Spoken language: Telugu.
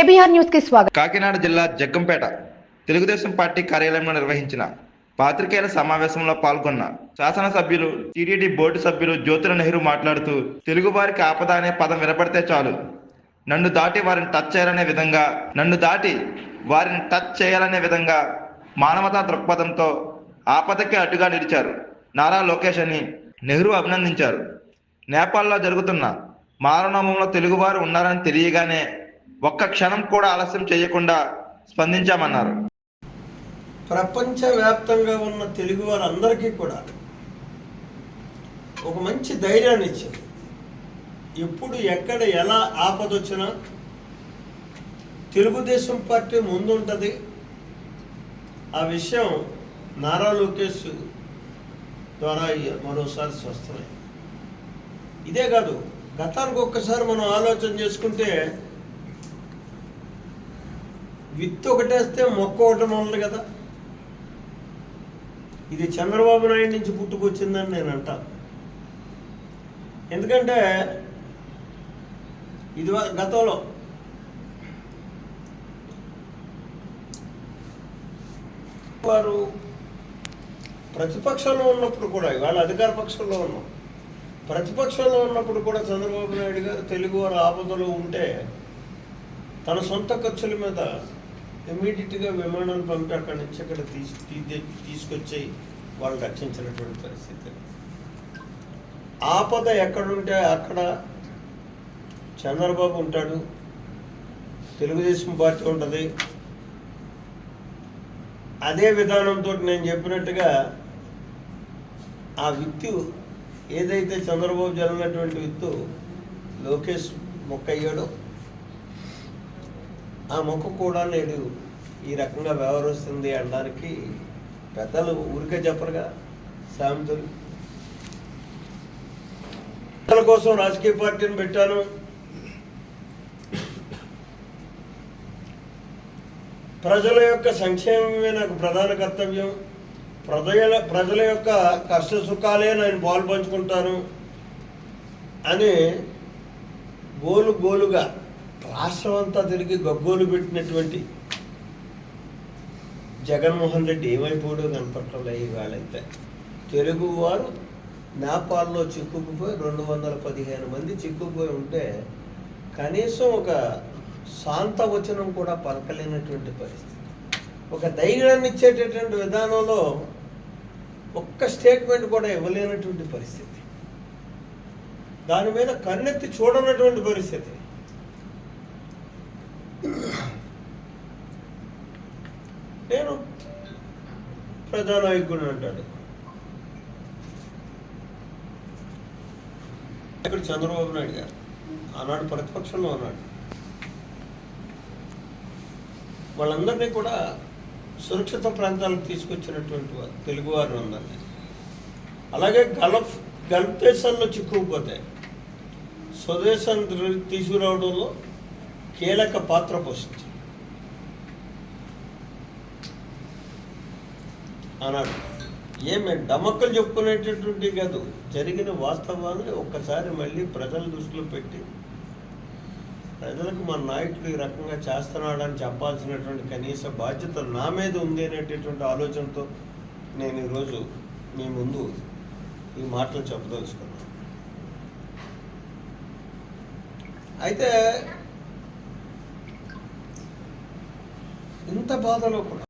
కేబీఆర్ న్యూస్కి స్వాగతం. కాకినాడ జిల్లా జగ్గంపేట తెలుగుదేశం పార్టీ కార్యాలయంలో నిర్వహించిన పాత్రికేయుల సమావేశంలో పాల్గొన్న శాసనసభ్యులు టీడీడీ బోర్డు సభ్యులు జ్యోతుల నెహ్రూ మాట్లాడుతూ తెలుగు వారికి ఆపద అనే పదం వినపడితే చాలు. నన్ను దాటి వారిని టచ్ చేయాలనే విధంగా నన్ను దాటి వారిని టచ్ చేయాలనే విధంగా మానవతా దృక్పథంతో ఆపదకి అడ్డుగా నిలిచారు నారా లోకేష్ అని నెహ్రూ అభినందించారు. నేపాల్లో జరుగుతున్న మారణోమంలో తెలుగువారు ఉన్నారని తెలియగానే ఒక్క క్షణం కూడా ఆలస్యం చేయకుండా స్పందించామన్నారు. ప్రపంచవ్యాప్తంగా ఉన్న తెలుగు వారందరికీ కూడా ఒక మంచి ధైర్యాన్ని ఇచ్చింది. ఎప్పుడు ఎక్కడ ఎలా ఆపదొచ్చినా తెలుగుదేశం పార్టీ ముందుంటుంది. ఆ విషయం నారా లోకేష్ ద్వారా మరోసారి స్వస్థమై ఇదే కాదు గతానికి ఒక్కసారి మనం ఆలోచన చేసుకుంటే విత్తు ఒకటేస్తే మొక్క ఒకటి మొదలు కదా. ఇది చంద్రబాబు నాయుడు నుంచి పుట్టుకొచ్చిందని నేను అంటాను. ఎందుకంటే ఇది గతంలో వారు ప్రతిపక్షంలో ఉన్నప్పుడు కూడా ఇవాళ అధికార పక్షంలో ఉన్నాం. ప్రతిపక్షంలో ఉన్నప్పుడు కూడా చంద్రబాబు నాయుడు గారు తెలుగు వారు ఆపదలో ఉంటే తన సొంత ఖర్చుల మీద ఇమీడియట్గా విమానాలు పంపి అక్కడి నుంచి అక్కడ తీసి తీ- తీసుకొచ్చి వాళ్ళు రక్షించినటువంటి పరిస్థితి. ఆపద ఎక్కడుంటే అక్కడ చంద్రబాబు ఉంటాడు. తెలుగుదేశం పార్టీ ఉంటుంది. అదే విధానంతో నేను చెప్పినట్టుగా ఆ విత్తు ఏదైతే చంద్రబాబు జరిగినటువంటి విత్తు లోకేష్ మొక్క అయ్యాడో ఆ మొక్క కూడా నేడు ఈ రకంగా వ్యవహరిస్తుంది అనడానికి పెద్దలు ఊరికే చెప్పరుగా సామెతలు. పెద్దల కోసం రాజకీయ పార్టీని పెట్టాను. ప్రజల యొక్క సంక్షేమమే నాకు ప్రధాన కర్తవ్యం. ప్రజల ప్రజల యొక్క కష్ట సుఖాలే నేను పాలు పంచుకుంటాను. అని గోలు గోలుగా రాష్ట్రం అంతా తిరిగి గగ్గోలు పెట్టినటువంటి జగన్మోహన్ రెడ్డి ఏమైపోడో కనపట్టలే ఇవాళైతే. తెలుగువారు నేపాల్లో చిక్కుకుపోయి రెండు వందల పదిహేను మంది చిక్కుకుపోయి ఉంటే కనీసం ఒక శాంత వచనం కూడా పలకలేనటువంటి పరిస్థితి. ఒక ధైర్యాన్ని ఇచ్చేటటువంటి విధానంలో ఒక్క స్టేట్మెంట్ కూడా ఇవ్వలేనటువంటి పరిస్థితి. దాని మీద కన్నెత్తి చూడనటువంటి పరిస్థితి. నేను ప్రజానాయకుడు అంటాడు. ఇక్కడ చంద్రబాబు నాయుడు గారు ఆనాడు ప్రతిపక్షంలో ఉన్నాడు. వాళ్ళందరినీ కూడా సురక్షిత ప్రాంతాలకు తీసుకొచ్చినటువంటి వారు తెలుగువారు ఉందండి అలాగే గల్ఫ్ గల్ఫ్ దేశాల్లో చిక్కుకుపోతే స్వదేశాన్ని తీసుకురావడంలో కీలక పాత్ర పోషించారు అన్నాడు. ఏమే డమక్కలు చెప్పుకునేటటువంటి కాదు జరిగిన వాస్తవాన్ని ఒక్కసారి మళ్ళీ ప్రజల దృష్టిలో పెట్టి. ప్రజలకు మన నాయకుడు ఈ రకంగా చేస్తున్నాడని చెప్పాల్సినటువంటి కనీస బాధ్యత నా మీద ఉంది అనేటటువంటి ఆలోచనతో నేను ఈరోజు మీ ముందు ఈ మాటలు చెప్పదలుచుకున్నాను. అయితే ఇంత బాధలో కూడా